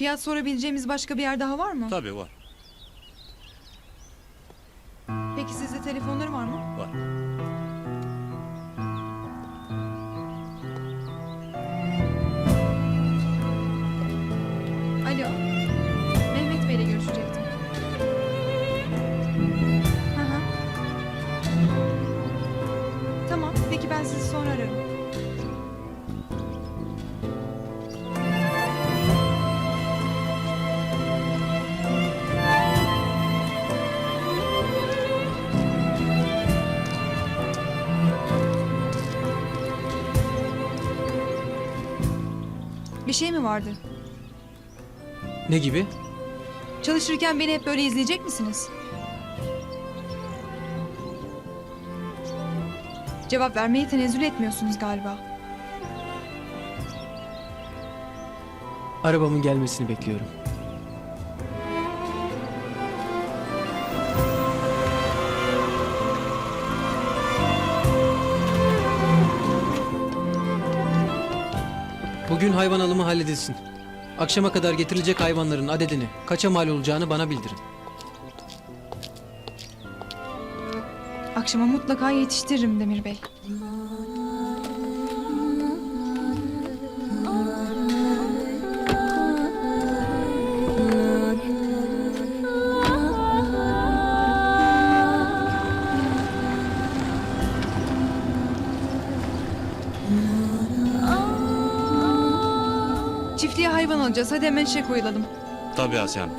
Fiyat sorabileceğimiz başka bir yer daha var mı? Tabii var. Peki sizde telefonları var mı? Var. Alo. Mehmet Bey'le görüşecektim. Hı hı. Tamam. Peki ben sizi sonra ararım. Bir şey mi vardı? Ne gibi? Çalışırken beni hep böyle izleyecek misiniz? Cevap vermeyi tenezzül etmiyorsunuz galiba. Arabamın gelmesini bekliyorum. Bugün hayvan alımı halledilsin. Akşama kadar getirilecek hayvanların adedini, kaça mal olacağını bana bildirin. Akşama mutlaka yetiştiririm Demir Bey. Çiftliğe hayvan alacağız. Hadi hemen işe koyulalım. Tabii Asya Hanım.